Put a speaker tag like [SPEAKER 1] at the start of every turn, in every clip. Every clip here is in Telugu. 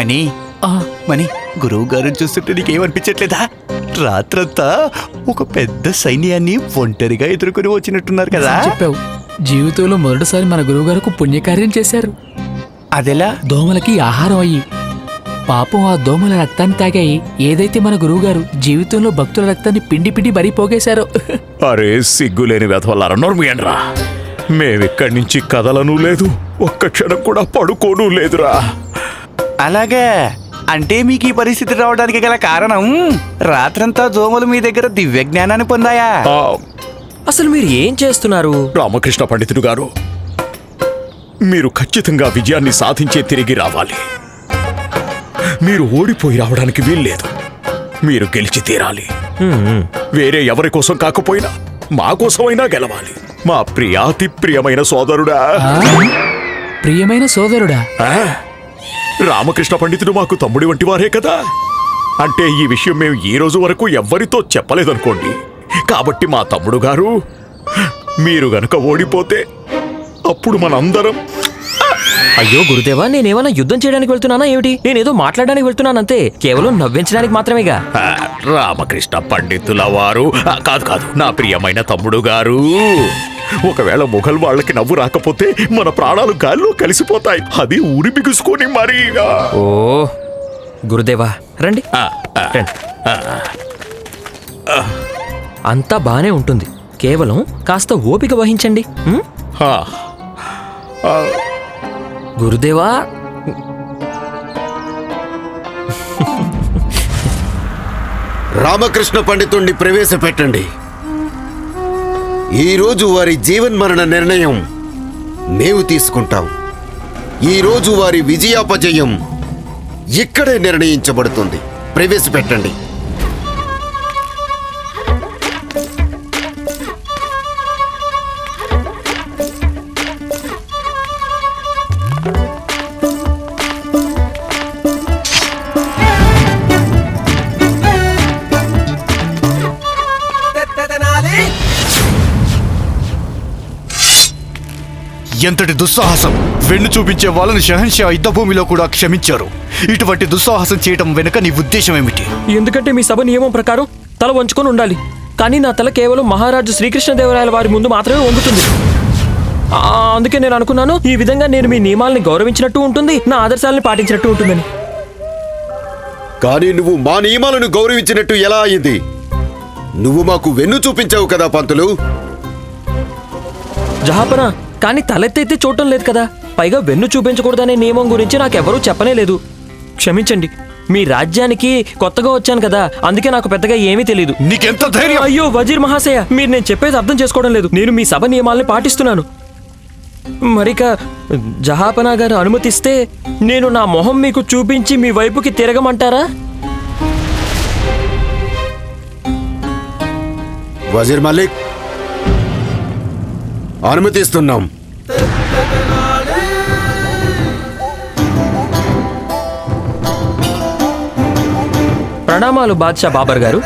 [SPEAKER 1] మణి.
[SPEAKER 2] ఆ,
[SPEAKER 1] మణి గురువు గారు చూస్తుంటే నీకేమనిపించట్లేదా? రాత్రంతా ఒక పెద్ద సైన్యాన్ని ఒంటరిగా ఎదుర్కొని వచ్చినట్టున్నారు కదా.
[SPEAKER 2] చెప్పావు. జీవితంలో మొదటిసారి మన గురువుగారికి పుణ్యకార్యం చేశారు.
[SPEAKER 1] అదెలా?
[SPEAKER 2] దోమలకి ఆహారం అయ్యి పాపం ఆ దోమల రక్తాన్ని తాగాయి. ఏదైతే మన గురువుగారు జీవితంలో భక్తుల రక్తాన్ని పిండి పిండి మరీ పోగేశారో.
[SPEAKER 3] అరే సిగ్గులేని వెధవలారా నోర్మియండ్రా. మేమిక్కడి నుంచి కదలను లేదు. ఒక్క క్షణం కూడా పడుకోను లేదురా.
[SPEAKER 1] అలాగా. అంటే మీకు ఈ పరిస్థితి రావడానికి గల కారణం రాత్రంతా దోమలు మీ దగ్గర దివ్య జ్ఞానాన్ని పొందాయా?
[SPEAKER 4] అసలు మీరు ఏం చేస్తున్నారు?
[SPEAKER 3] రామకృష్ణ పండితుడు గారు మీరు ఖచ్చితంగా విజయాన్ని సాధించే తిరిగి రావాలి. మీరు ఓడిపోయి రావడానికి వీల్లేదు. మీరు గెలిచి తీరాలి.
[SPEAKER 4] హ్మ్,
[SPEAKER 3] వేరే ఎవరి కోసం కాకపోయినా మా కోసమైనా గెలవాలి. మా ప్రియాతి ప్రియమైన సోదరుడా?
[SPEAKER 2] ప్రియమైన సోదరుడా?
[SPEAKER 3] ఆ? రామకృష్ణ పండితుడు మాకు తమ్ముడి వంటి వారే కదా. అంటే ఈ విషయం మేము ఈ రోజు వరకు ఎవ్వరితో చెప్పలేదనుకోండి. కాబట్టి మా తమ్ముడు గారు మీరు గనుక ఓడిపోతే అప్పుడు మనందరం
[SPEAKER 4] అయ్యో గురుదేవా నేనేమన్నా యుద్ధం చేయడానికి వెళ్తున్నానా ఏమిటి? నేనేదో మాట్లాడడానికి వెళ్తున్నాను అంతే కేవలం నవ్వించడానికి మాత్రమేగా.
[SPEAKER 3] రామకృష్ణ పండితుల వారు. కాదు కాదు నా ప్రియమైన తమ్ముడు గారు. ఒకవేళ మొఘల్ వాళ్ళకి నవ్వు రాకపోతే మన ప్రాణాలు గాల్లో కలిసిపోతాయి. అది ఊరి బిగుసుకొని మరీ
[SPEAKER 4] ఓ గురుదేవా రండి. రండి. అంతా బానే ఉంటుంది. కేవలం కాస్త ఓపిక వహించండి. గురుదేవా?
[SPEAKER 5] రామకృష్ణ పండితుణ్ణి ప్రవేశపెట్టండి. ఈరోజు వారి జీవన్మరణ నిర్ణయం మేము తీసుకుంటాం. ఈరోజు వారి విజయాపజయం ఇక్కడే నిర్ణయించబడుతుంది. ప్రవేశపెట్టండి.
[SPEAKER 1] ఎంతటి దుస్సాహసం? వెన్ను చూపించే వాళ్ళని షహన్షా యుద్ధ భూమిలో కూడా క్షమించారు. ఇటువంటి దుస్సాహసం చేయటం వెనుక నీ ఉద్దేశం ఏమిటి?
[SPEAKER 4] ఎందుకంటే మీ సభ నియమం ప్రకారం తల వంచుకొని ఉండాలి. కానీ నా తల కేవలం మహారాజు శ్రీకృష్ణదేవరాయల వారి ముందు మాత్రమే వంగుతుంది. ఆ, అందుకే నేను అనుకున్నాను ఈ విధంగా నేను మీ నియమాల్ని గౌరవించినట్టు ఉంటుంది నా ఆదర్శాలని పాటించినట్టు ఉంటుందని.
[SPEAKER 5] కానీ నువ్వు మా నియమాలను గౌరవించినట్టు ఎలా అయింది? నువ్వు మాకు వెన్ను చూపించావు కదా పంతులు.
[SPEAKER 4] జహాపన కానీ తలెత్తైతే చూడటం లేదు కదా. పైగా వెన్ను చూపించకూడదనే నియమం గురించి నాకెవరూ చెప్పనే లేదు. క్షమించండి మీ రాజ్యానికి కొత్తగా వచ్చాను కదా. అందుకే నాకు పెద్దగా ఏమీ తెలియదు
[SPEAKER 1] నీకెంత ధైర్యం?
[SPEAKER 4] అయ్యో వజీర్ మహాశయ మీరు నేను చెప్పేది అర్థం చేసుకోవడం లేదు. నేను మీ సభ నియమాల్ని పాటిస్తున్నాను. మరిక జహాపనా గారు అనుమతిస్తే నేను నా మొహం మీకు చూపించి మీ వైపుకి తిరగమంటారా?
[SPEAKER 5] వజీర్ మలిక్ అనుమతిస్తున్నాం.
[SPEAKER 4] ప్రణామాలు బాద్షా బాబర్ గారు.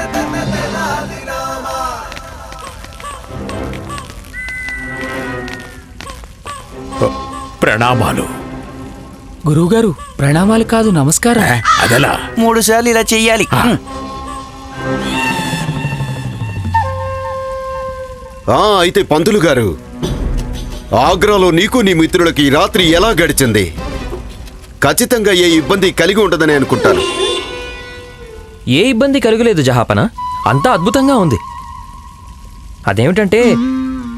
[SPEAKER 3] ప్రణామాలు.
[SPEAKER 2] గురువుగారు ప్రణామాలు కాదు నమస్కారం.
[SPEAKER 3] అదలా?
[SPEAKER 1] మూడు సార్లు ఇలా చెయ్యాలి.
[SPEAKER 5] ఆ అయితే పంతులు గారు ఆగ్రాలో నీకు నీ మిత్రులకి ఈ రాత్రి ఎలా గడిచింది? ఖచ్చితంగా ఏ ఇబ్బంది కలిగి ఉండదని అనుకుంటాను.
[SPEAKER 4] ఏ ఇబ్బంది కలుగలేదు జహాపన. అంతా అద్భుతంగా ఉంది. అదేమిటంటే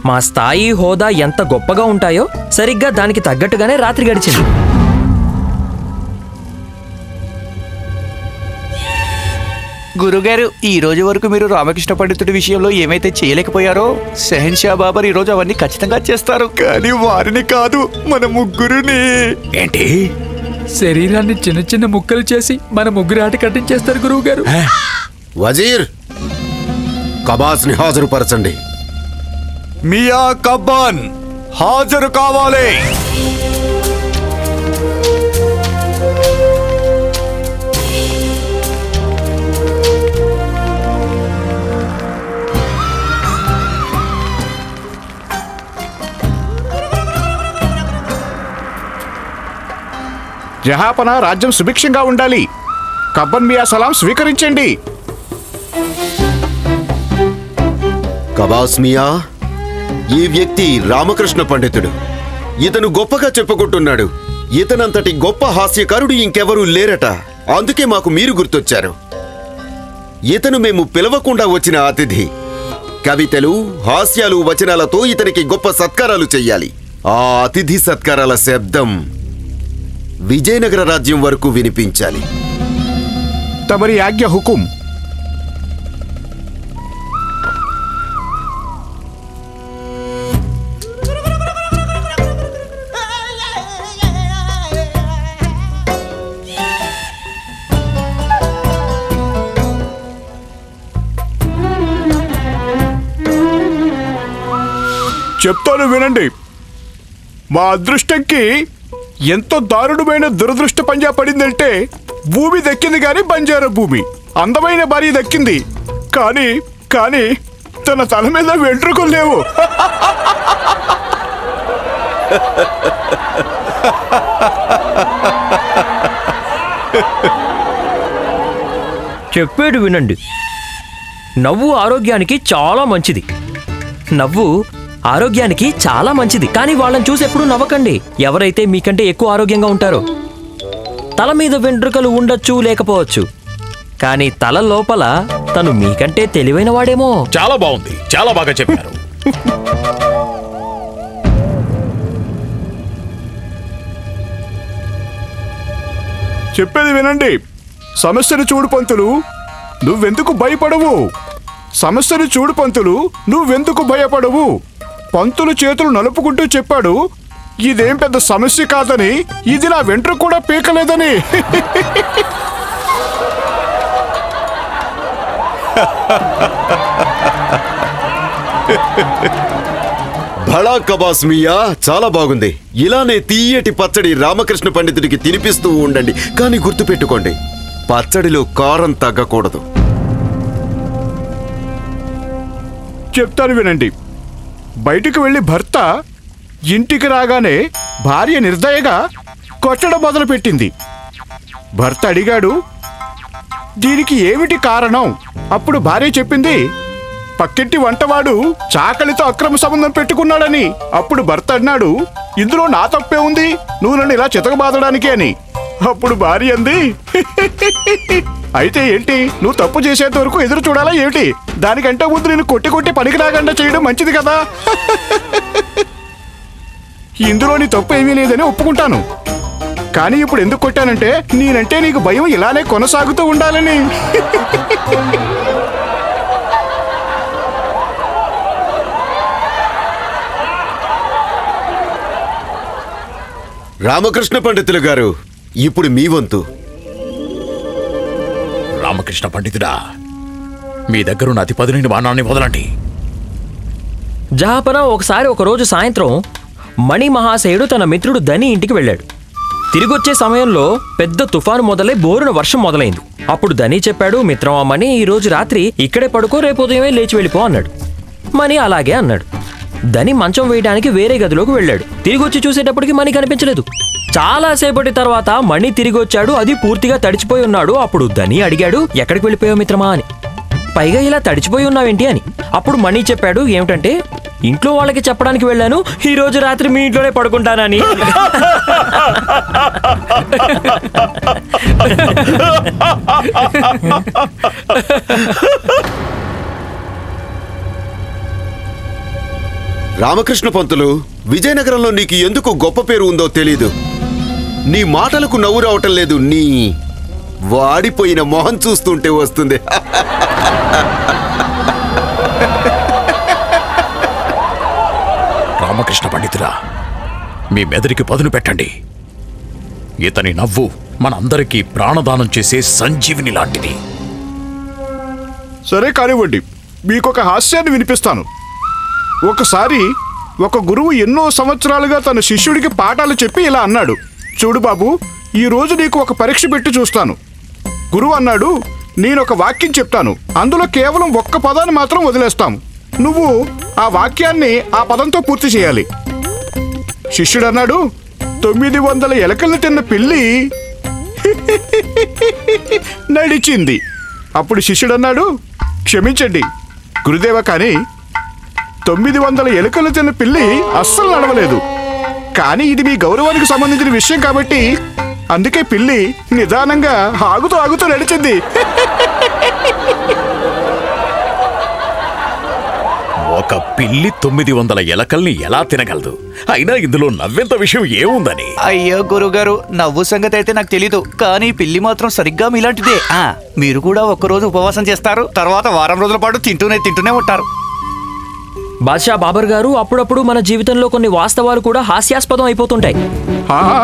[SPEAKER 4] మా స్థాయి హోదా ఎంత గొప్పగా ఉంటాయో సరిగ్గా దానికి తగ్గట్టుగానే రాత్రి గడిచింది.
[SPEAKER 1] గురుగారు ఈ రోజు వరకు మీరు రామకృష్ణ పండితుడి విషయంలో ఏమైతే చేయలేకపోయారో షహన్షా బాబర్ ఈ రోజు అవన్నీ ఖచ్చితంగా చేస్తారు. కానీ వారిని కాదు మన ముగ్గురుని.
[SPEAKER 3] ఏంటి?
[SPEAKER 2] శరీరాన్ని చిన్న చిన్న ముక్కలు చేసి మన ముగ్గురు ఆట కట్టించేస్తారు గురువుగారు.
[SPEAKER 5] వజీర్ కబాస్ని హాజరుపరచండి.
[SPEAKER 1] మియా కబ్బాన్ హాజరు కావాలి. జహాపన రాజ్యం సుభిక్షంగా ఉండాలి. కబ్బన్ మియా సలాం స్వీకరించండి.
[SPEAKER 5] కబాస్మియా ఈ వ్యక్తి రామకృష్ణ పండితుడు. ఇతను గొప్పగా చెప్పుకుంటున్నాడు. ఇతనంతటి గొప్ప హాస్యకారుడు ఇంకెవరూ లేరట. అందుకే మాకు మీరు గుర్తొచ్చారు. ఇతను మేము పిలవకుండా వచ్చిన అతిథి. కవితలు హాస్యాలు వచనాలతో ఇతనికి గొప్ప సత్కారాలు చెయ్యాలి. ఆ అతిథి సత్కారాల శబ్దం. విజయనగర రాజ్యం వరకు వినిపించాలి.
[SPEAKER 1] తమరి ఆజ్ఞ హుకుం. చెప్తాను వినండి. మా అదృష్టంకి ఎంతో దారుణమైన దురదృష్ట పంజా పడిందంటే భూమి దక్కింది కానీ బంజారా భూమి. అందమైన భార్య దక్కింది. కానీ కానీ తన తల మీద వెంట్రుకలు లేవు.
[SPEAKER 4] చెప్పేది వినండి. నవ్వు ఆరోగ్యానికి చాలా మంచిది. నవ్వు ఆరోగ్యానికి చాలా మంచిది. కానీ వాళ్ళని చూసి ఎప్పుడు నవ్వకండి. ఎవరైతే మీకంటే ఎక్కువ ఆరోగ్యంగా ఉంటారో తల మీద వెంట్రుకలు ఉండొచ్చు లేకపోవచ్చు. కానీ తల లోపల తను మీకంటే తెలివైన వాడేమో.
[SPEAKER 3] చాలా బాగుంది. చాలా బాగా చెప్పారు.
[SPEAKER 1] చెప్పేది వినండి. సమస్యను చూడు పంతులు నువ్వెందుకు భయపడవు? సమస్యను చూడు పంతులు నువ్వెందుకు భయపడవు? పంతులు చేతులు నలుపుకుంటూ చెప్పాడు ఇదేం పెద్ద సమస్య కాదని ఇది నా వెంట్రు కూడా పీకలేదని.
[SPEAKER 5] భళా కబాస్మియా చాలా బాగుంది. ఇలానే తీయటి పచ్చడి రామకృష్ణ పండితుడికి తినిపిస్తూ ఉండండి కానీ గుర్తుపెట్టుకోండి పచ్చడిలో కారం తగ్గకూడదు.
[SPEAKER 1] చెప్తాను వినండి. బయటికి వెళ్ళి భర్త ఇంటికి రాగానే భార్య నిర్దయగా కొట్టడం మొదలుపెట్టింది. భర్త అడిగాడు దీనికి ఏమిటి కారణం? అప్పుడు భార్య చెప్పింది పక్కింటి వంటవాడు చాకలితో అక్రమ సంబంధం పెట్టుకున్నాడని. అప్పుడు భర్త అన్నాడు ఇందులో నా తప్పే ఉంది. నువ్వు నన్ను ఇలా చితకబాదడానికి అని. అప్పుడు భార్య అంది. అయితే ఏంటి? నువ్వు తప్పు చేసేంత వరకు ఎదురు చూడాలా ఏమిటి? దానికంటే ముందు నేను కొట్టి కొట్టి పనికి రాకుండా చేయడం మంచిది కదా. ఇందులో నీ తప్పు ఏమీ లేదని ఒప్పుకుంటాను. కానీ ఇప్పుడు ఎందుకు కొట్టానంటే నేనంటే నీకు భయం ఇలానే కొనసాగుతూ ఉండాలని.
[SPEAKER 5] రామకృష్ణ పండితులు గారు ఇప్పుడు మీ వంతు.
[SPEAKER 3] రామకృష్ణ పండితుడా మీ దగ్గరున్న అతి పదునైన బాణాన్ని వదలండి.
[SPEAKER 4] జహాపన ఒకసారి ఒకరోజు సాయంత్రం మణి మహాశయుడు తన మిత్రుడు ధని ఇంటికి వెళ్ళాడు. తిరిగొచ్చే సమయంలో పెద్ద తుఫాను మొదలై బోరున వర్షం మొదలైంది. అప్పుడు ధని చెప్పాడు మిత్రం మణి ఈ రోజు రాత్రి ఇక్కడే పడుకో రేపు ఉదయమే లేచి వెళ్ళిపో అన్నాడు. మణి అలాగే అన్నాడు. ధని మంచం వేయడానికి వేరే గదిలోకి వెళ్ళాడు. తిరిగొచ్చి చూసేటప్పటికి మణి కనిపించలేదు. చాలాసేపటి తర్వాత మణి తిరిగి వచ్చాడు. అది పూర్తిగా తడిచిపోయి ఉన్నాడు. అప్పుడు ధని అడిగాడు ఎక్కడికి వెళ్ళిపోయావు మిత్రమా? అని. పైగా ఇలా తడిచిపోయి ఉన్నావేంటి? అని. అప్పుడు మణి చెప్పాడు ఏమిటంటే ఇంట్లో వాళ్ళకి చెప్పడానికి వెళ్ళాను. ఈ రోజు రాత్రి మీ ఇంట్లోనే పడుకుంటానని.
[SPEAKER 5] రామకృష్ణ పంతులు విజయనగరంలో నీకు ఎందుకు గొప్ప పేరు ఉందో తెలీదు. నీ మాటలకు నవ్వు రావటం లేదు నీ వాడిపోయిన మొహం చూస్తుంటే వస్తుంది.
[SPEAKER 3] రామకృష్ణ పండితుడా మీ మెదడికి పదును పెట్టండి. ఇతని నవ్వు మనందరికీ ప్రాణదానం చేసే సంజీవిని లాంటిది.
[SPEAKER 1] సరే కానివ్వండి మీకొక హాస్యాన్ని వినిపిస్తాను. ఒకసారి ఒక గురువు ఎన్నో సంవత్సరాలుగా తన శిష్యుడికి పాఠాలు చెప్పి ఇలా అన్నాడు. చూడు బాబు ఈరోజు నీకు ఒక పరీక్ష పెట్టి చూస్తాను. గురువు అన్నాడు నేనొక వాక్యం చెప్తాను. అందులో కేవలం ఒక్క పదాన్ని మాత్రం వదిలేస్తాం. నువ్వు ఆ వాక్యాన్ని ఆ పదంతో పూర్తి చేయాలి. శిష్యుడు అన్నాడు తొమ్మిది వందల ఎలకల్ని తిన్న పిల్లి నడిచింది. అప్పుడు శిష్యుడు అన్నాడు క్షమించండి గురుదేవ కానీ తొమ్మిది వందల ఎలుకలు తిన్న పిల్లి అస్సలు నడవలేదు. కానీ ఇది మీ గౌరవానికి సంబంధించిన విషయం కాబట్టి అందుకే పిల్లి నిదానంగా ఆగుతూ ఆగుతూ నడిచింది.
[SPEAKER 3] ఒక పిల్లి తొమ్మిది వందల ఎలకల్ని ఎలా తినగలదు? అయినా ఇందులో నవ్వెంత విషయం ఏముందని?
[SPEAKER 6] అయ్యో గురుగారు నవ్వు సంగతి అయితే నాకు తెలీదు. కానీ పిల్లి మాత్రం సరిగ్గా మీలాంటిదే. ఆ మీరు కూడా ఒక్కరోజు ఉపవాసం చేస్తారు తర్వాత వారం రోజుల పాటు తింటూనే తింటూనే ఉంటారు.
[SPEAKER 4] బాద్షా బాబర్ గారు అప్పుడప్పుడు మన జీవితంలో కొన్ని వాస్తవాలు కూడా హాస్యాస్పదం అయిపోతుంటాయి.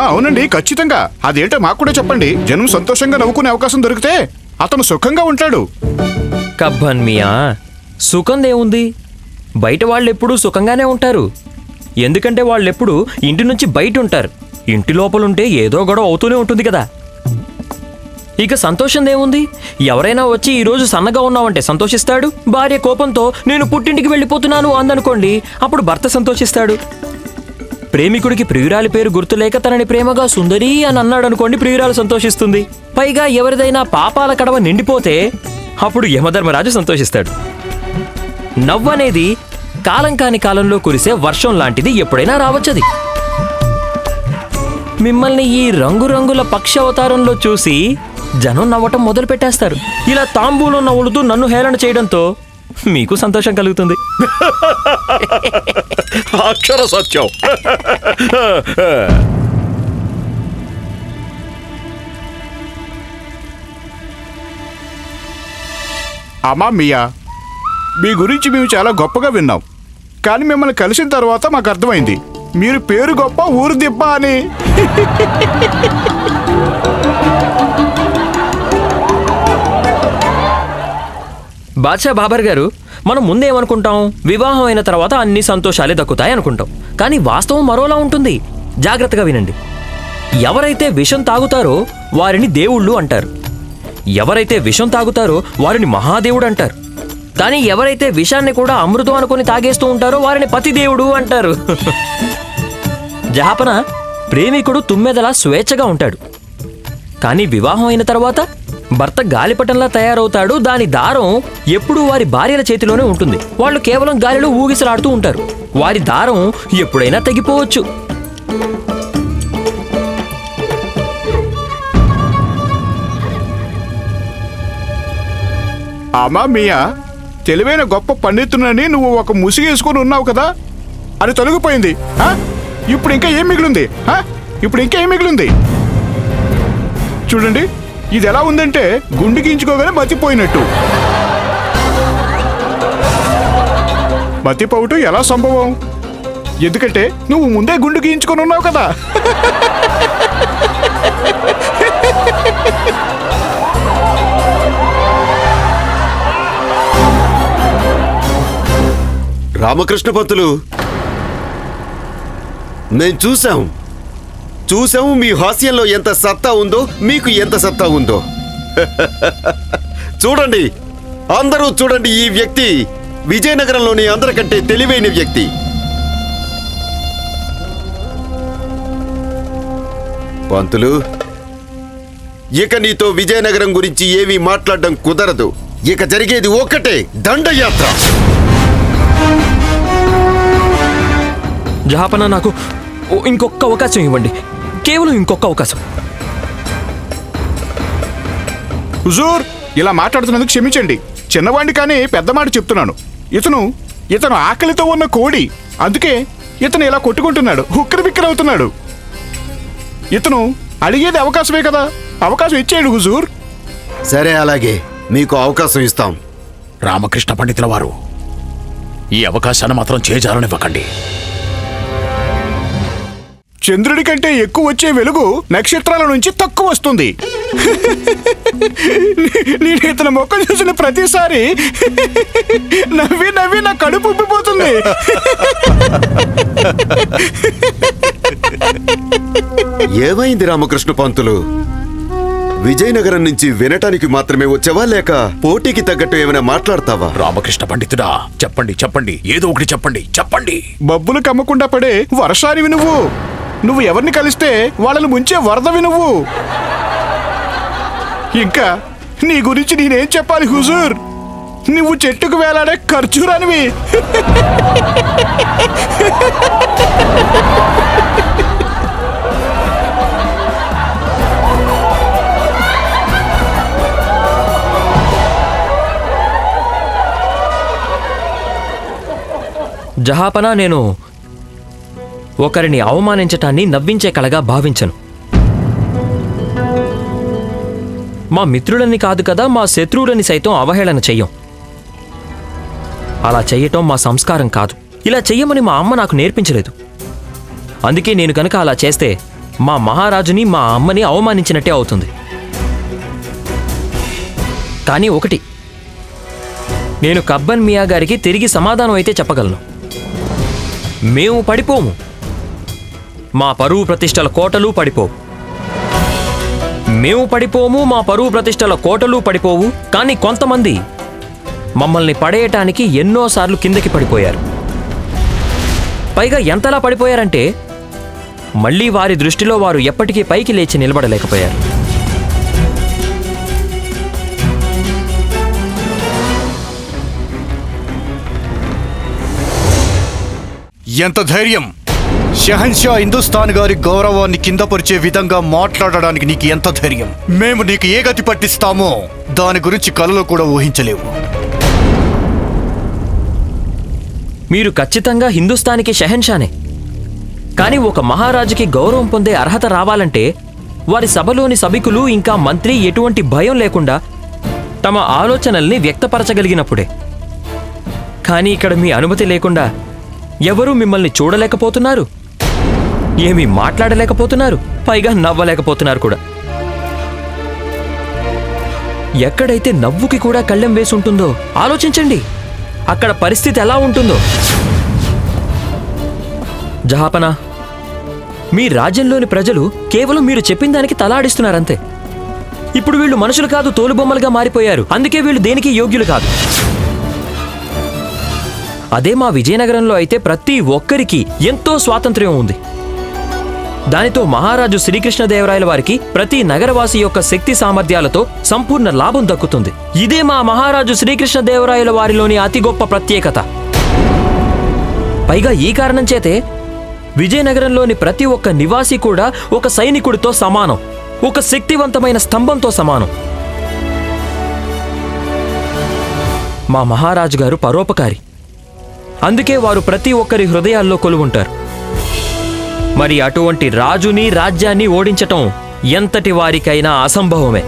[SPEAKER 1] అవునండి ఖచ్చితంగా. అదేంటో మాకు కూడా చెప్పండి. జనం సంతోషంగా నవ్వుకునే అవకాశం దొరికితే అతను సుఖంగా ఉంటాడు.
[SPEAKER 4] కబ్బన్ మియా సుఖందేముంది బయట వాళ్ళెప్పుడూ సుఖంగానే ఉంటారు. ఎందుకంటే వాళ్ళెప్పుడు ఇంటి నుంచి బయట ఉంటారు ఇంటి లోపలుంటే ఏదో గొడవ అవుతూనే ఉంటుంది కదా. ఇక సంతోషందేముంది ఎవరైనా వచ్చి ఈరోజు సన్నగా ఉన్నావంటే సంతోషిస్తాడు? భార్య కోపంతో నేను పుట్టింటికి వెళ్ళిపోతున్నాను అందనుకోండి అప్పుడు భర్త సంతోషిస్తాడు. ప్రేమికుడికి ప్రియురాలి పేరు గుర్తులేక తనని ప్రేమగా సుందరి అని అన్నాడు అనుకోండి ప్రియురాలు సంతోషిస్తుంది. పైగా ఎవరిదైనా పాపాల కడవ నిండిపోతే అప్పుడు యమధర్మరాజు సంతోషిస్తాడు. నవ్వు అనేది కాలం కాని కాలంలో కురిసే వర్షం లాంటిది ఎప్పుడైనా రావచ్చది. మిమ్మల్ని ఈ రంగురంగుల పక్షి అవతారంలో చూసి జనం నవ్వటం మొదలు పెట్టేస్తారు ఇలా తాంబూలం నవ్వులుతూ నన్ను హేళన చేయడంతో మీకు సంతోషం కలుగుతుంది.
[SPEAKER 3] అక్షర సత్యం.
[SPEAKER 1] అమ్మా మియా మీ గురించి మేము చాలా గొప్పగా విన్నాం. కానీ మిమ్మల్ని కలిసిన తర్వాత మాకు అర్థమైంది. మీరు పేరు గొప్ప ఊరు దిబ్బ అని.
[SPEAKER 4] బాద్షా బాబర్ గారు మనం ముందేమనుకుంటాం? వివాహం అయిన తర్వాత అన్ని సంతోషాలే దక్కుతాయి అనుకుంటాం కానీ వాస్తవం మరోలా ఉంటుంది. జాగ్రత్తగా వినండి. ఎవరైతే విషం తాగుతారో వారిని దేవుళ్ళు అంటారు. ఎవరైతే విషం తాగుతారో వారిని మహాదేవుడు అంటారు. కానీ ఎవరైతే విషాన్ని కూడా అమృతం అనుకొని తాగేస్తూ ఉంటారో వారిని పతిదేవుడు అంటారు. జహాపన ప్రేమికుడు తుమ్మెదలా స్వేచ్ఛగా ఉంటాడు. కానీ వివాహం అయిన తర్వాత భర్త గాలిపటంలా తయారవుతాడు. దాని దారం ఎప్పుడూ వారి భార్యల చేతిలోనే ఉంటుంది. వాళ్ళు కేవలం గాలిలో ఊగిసలాడుతూ ఉంటారు. వారి దారం ఎప్పుడైనా తెగిపోవచ్చు.
[SPEAKER 1] అమ్మా మియా తెలివైన గొప్ప పండితునని నువ్వు ఒక ముసిగేసుకొని ఉన్నావు కదా? అది తొలగిపోయింది. ఇప్పుడు ఇంకా ఏం మిగిలింది? ఇప్పుడు ఇంకా ఏం మిగిలింది? చూడండి. ఇది ఎలా ఉందంటే గుండు గీయించుకోగానే మతిపోయినట్టు. మతిపోవటం ఎలా సంభవం? ఎందుకంటే నువ్వు ముందే గుండు గీయించుకొని ఉన్నావు కదా.
[SPEAKER 5] రామకృష్ణ పంతులు మేం చూసాం చూసాము మీ హాస్యంలో ఎంత సత్తా ఉందో మీకు ఎంత సత్తా ఉందో. చూడండి అందరూ చూడండి ఈ వ్యక్తి విజయనగరంలోని అందరికంటే తెలివైన వ్యక్తి. పంతులు. ఇక నీతో విజయనగరం గురించి ఏమీ మాట్లాడడం కుదరదు. ఇక జరిగేది ఒక్కటే దండయాత్ర.
[SPEAKER 4] జహాపన నాకు ఇంకొక అవకాశం ఇవ్వండి. కేవలం ఇంకొక అవకాశం.
[SPEAKER 1] హుజూర్ ఇలా మాట్లాడుతున్నందుకు క్షమించండి. చిన్నవాడిని కానీ పెద్ద మాట చెప్తున్నాను. ఇతను ఇతను ఆకలితో ఉన్న కోడి. అందుకే ఇతను ఇలా కొట్టుకుంటున్నాడు. బిక్కిరి అవుతున్నాడు. ఇతను అడిగేది అవకాశమే కదా. అవకాశం ఇచ్చేయండి హుజూర్.
[SPEAKER 5] సరే అలాగే. మీకు అవకాశం ఇస్తాం.
[SPEAKER 3] రామకృష్ణ పండితుల వారు ఈ అవకాశాన్ని మాత్రం చేజారనివ్వకండి.
[SPEAKER 1] చంద్రుడి కంటే ఎక్కువ వచ్చే వెలుగు నక్షత్రాల నుంచి తక్కువ వస్తుంది. నేను ఇతని మొక్క చూసిన ప్రతిసారి నవ్వి నవ్వి నా కడుపు ఉబ్బిపోతుంది.
[SPEAKER 5] ఏమైంది రామకృష్ణ పంతులు? విజయనగరం నుంచి వినటానికి మాత్రమే వచ్చావా లేక పోటీకి తగ్గట్టు ఏమైనా మాట్లాడతావా?
[SPEAKER 3] రామకృష్ణ పండితుడా చెప్పండి చెప్పండి. ఏదో ఒకటి చెప్పండి చెప్పండి.
[SPEAKER 1] బబ్బులు కమ్మకుండా పడే వర్షానివి నువ్వు. నువ్వు ఎవరిని కలిస్తే వాళ్ళని ముంచే వరదవి నువ్వు. ఇంకా నీ గురించి నేనేం చెప్పాలి హుజూర్? నువ్వు చెట్టుకు వేలాడే ఖర్చూరానివి
[SPEAKER 4] జహాపనా నేను ఒకరిని అవమానించటాన్ని నవ్వించే కళగా భావించను. మా మిత్రులని కాదు కదా మా శత్రువులని సైతం అవహేళన చెయ్యం. అలా చెయ్యటం మా సంస్కారం కాదు. ఇలా చెయ్యమని మా అమ్మ నాకు నేర్పించలేదు. అందుకే నేను కనుక అలా చేస్తే మా మహారాజుని మా అమ్మని అవమానించినట్టే అవుతుంది. కానీ ఒకటి నేను కబ్బన్ మియా గారికి తిరిగి సమాధానం అయితే చెప్పగలను. మేము పడిపోము. మా పరువు ప్రతిష్టల కోటలు పడిపోవు. మేము పడిపోము మా పరువు ప్రతిష్టల కోటలు పడిపోవు. కానీ కొంతమంది మమ్మల్ని పడేయటానికి ఎన్నోసార్లు కిందకి పడిపోయారు. పైగా ఎంతలా పడిపోయారంటే మళ్ళీ వారి దృష్టిలో వారు ఎప్పటికీ పైకి లేచి నిలబడలేకపోయారు.
[SPEAKER 6] ఎంత ధైర్యం! షహన్షా హిందుస్థాన్ గారి గౌరవాన్ని కిందపరిచే విధంగా మాట్లాడడానికి నీకు ఎంత ధైర్యం? మేము నీకు ఏ గతి పట్టిస్తామో దాని గురించి కలలో కూడా ఊహించలేవు.
[SPEAKER 4] మీరు ఖచ్చితంగా హిందుస్థానికి షహన్షానే. కానీ ఒక మహారాజుకి గౌరవం పొందే అర్హత రావాలంటే వారి సభలోని సభికులు ఇంకా మంత్రి ఎటువంటి భయం లేకుండా తమ ఆలోచనల్ని వ్యక్తపరచగలిగినప్పుడే. కానీ ఇక్కడ మీ అనుమతి లేకుండా ఎవరూ మిమ్మల్ని చూడలేకపోతున్నారు? ఏమీ మాట్లాడలేకపోతున్నారు పైగా నవ్వలేకపోతున్నారు కూడా. ఎక్కడైతే నవ్వుకి కూడా కళ్ళెం వేసి ఉంటుందో ఆలోచించండి. అక్కడ పరిస్థితి ఎలా ఉంటుందో. జహాపనా మీ రాజ్యంలోని ప్రజలు కేవలం మీరు చెప్పిన దానికి తలాడిస్తున్నారంతే ఇప్పుడు వీళ్ళు మనుషులు కాదు తోలుబొమ్మలుగా మారిపోయారు. అందుకే వీళ్ళు దేనికి యోగ్యులు కాదు. అదే మా విజయనగరంలో అయితే ప్రతి ఒక్కరికి ఎంతో స్వాతంత్ర్యం ఉంది. దానితో మహారాజు శ్రీకృష్ణదేవరాయల వారికి ప్రతి నగరవాసి యొక్క శక్తి సామర్థ్యాలతో సంపూర్ణ లాభం దక్కుతుంది. ఇదే మా మహారాజు శ్రీకృష్ణదేవరాయల వారిలోని అతి గొప్ప ప్రత్యేకత. పైగా ఈ కారణం చేతే విజయనగరంలోని ప్రతి ఒక్క నివాసి కూడా ఒక సైనికుడితో సమానం ఒక శక్తివంతమైన స్తంభంతో సమానం. మా మహారాజు గారు పరోపకారి. అందుకే వారు ప్రతి ఒక్కరి హృదయాల్లో కొలువుంటారు. మరి అటువంటి రాజుని రాజ్యాన్ని ఓడించటం ఎంతటి వారికైనా అసంభవమే.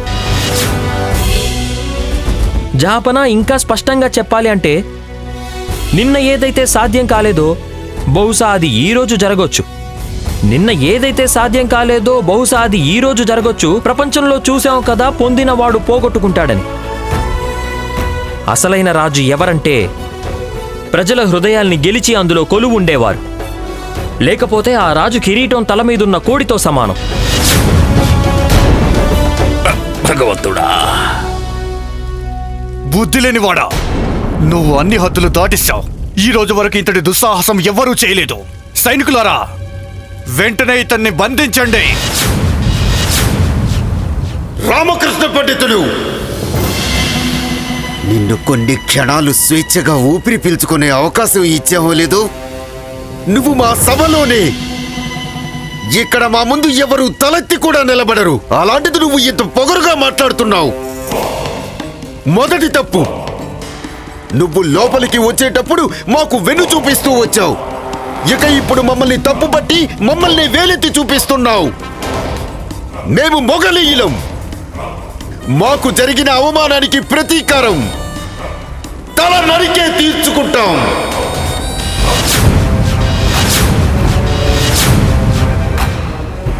[SPEAKER 4] జాపన ఇంకా స్పష్టంగా చెప్పాలి అంటే నిన్న ఏదైతే సాధ్యం కాలేదో బహుశా అది ఈ రోజు జరగొచ్చు. నిన్న ఏదైతే సాధ్యం కాలేదో బహుశా అది ఈ రోజు జరగొచ్చు. ప్రపంచంలో చూసాం కదా పొందినవాడు పోగొట్టుకుంటాడని. అసలైన రాజు ఎవరంటే ప్రజల హృదయాల్ని గెలిచి అందులో కొలువు ఉండేవారు లేకపోతే ఆ రాజు కిరీటం తల మీదున్న కోడితో సమానం.
[SPEAKER 3] భగవంతుడా.
[SPEAKER 6] బుద్ధి లేనివాడా? నువ్వు అన్ని హద్దులు దాటిస్తావు. ఈ రోజు వరకు ఇంతటి దుస్సాహసం ఎవ్వరూ చేయలేదు. సైనికులారా వెంటనే ఇతన్ని బంధించండి.
[SPEAKER 5] రామకృష్ణ పండితులు! నిన్ను కొన్ని క్షణాలు స్వేచ్ఛగా ఊపిరి పీల్చుకునే అవకాశం ఇచ్చావో లేదో నువ్వు మా సభలోనే. ఇక్కడ మా ముందు ఎవరు తలెత్తి కూడా నిలబడరు. అలాంటిది నువ్వు ఇంత పొగరుగా మాట్లాడుతున్నావు. మొదటి తప్పు. నువ్వు లోపలికి వచ్చేటప్పుడు మాకు వెన్ను చూపిస్తూ వచ్చావు. ఇక ఇప్పుడు మమ్మల్ని తప్పు పట్టి మమ్మల్ని వేలెత్తి చూపిస్తున్నావు. మేము మొగలీయులం మాకు జరిగిన అవమానానికి ప్రతీకారం. తల నరికే తీర్చుకుంటాం.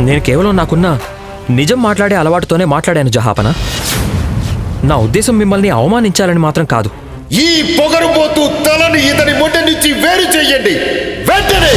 [SPEAKER 4] నేను కేవలం నాకున్న నిజం మాట్లాడే అలవాటుతోనే మాట్లాడాను జహాపన. నా ఉద్దేశం మిమ్మల్ని అవమానించాలని మాత్రం కాదు.
[SPEAKER 5] ఈ పొగరుబోతు తలని ఇతని మొండె నుంచి వేరు చేయండి. వెంటనే!